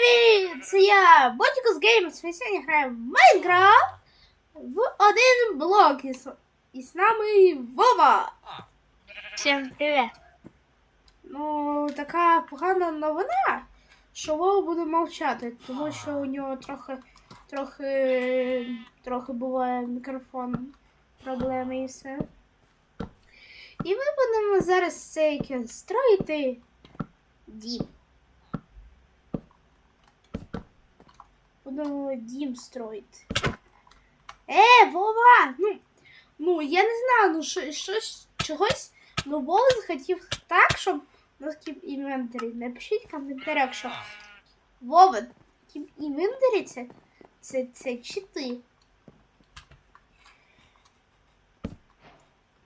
Привіт! Це я, Ботікус Геймс. Ми сьогодні граємо в Майнкрафт в один блок. І з, і з нами Вова. Всем привет. Ну, така погана новина, що Вова буде мовчати, тому що у нього трохи, трохи, трохи буває мікрофон проблеми і все. І ми будемо зараз це строїти дім. Будемо дім строїти. Е, Вова! Ну, ну я не знаю, ну що, щось, чогось, ну Вова захотів так, щоб нас кіп інвентарі. Напишіть в коментарях, що Вова, кіп інвентарі це, це, це чи ти?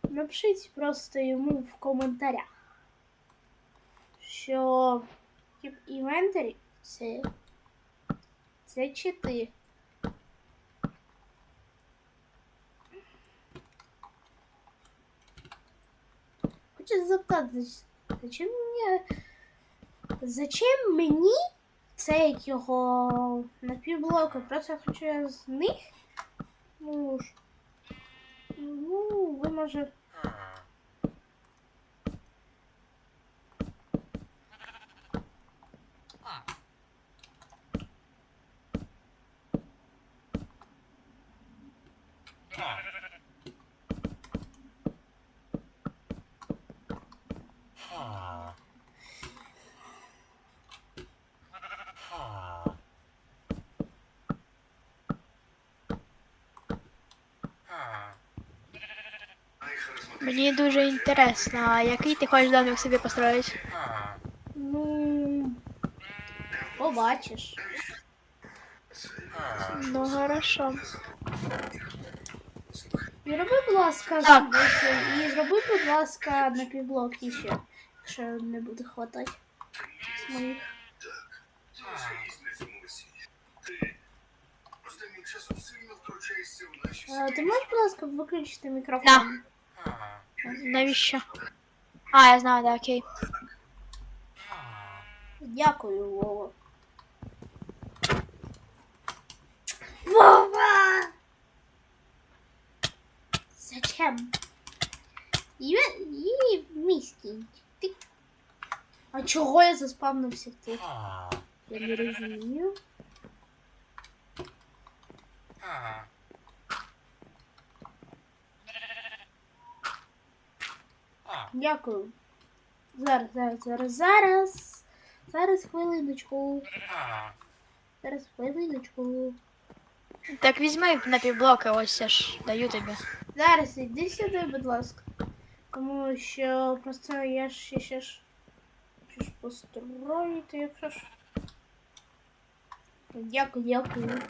Напишіть просто йому в коментарях, що кіп інвентарі це, це чи? Хочу запитати, зачем мені, зачем мені цей його напівблоки? Просто я хочу я з них. Ну. Ну, ви може. Мені дуже інтересно, а який ти хочеш домик собі построїти? Ну. Побачиш. Ну хорошо. І роби, будь ласка, Так. і зроби, будь ласка, напівблок ще, якщо не буде хватати з моїх. А, ти можеш, будь ласка, виключити мікрофон? Да. Навіщо? А, я знаю, да, окей. Дякую. Вова! Зачем? І, і міський. Ти... А чого я заспавнився тут? Я не розумію. Дякую. Зараз, зараз, зараз, зараз. Зараз хвилиночку. Зараз хвилиночку. Так візьми напівблоки, ось я ж даю тобі. Зараз іди сюди, будь ласка. Тому що просто я ж ще, ще ж ж построїти, якщо ж. Дякую, дякую.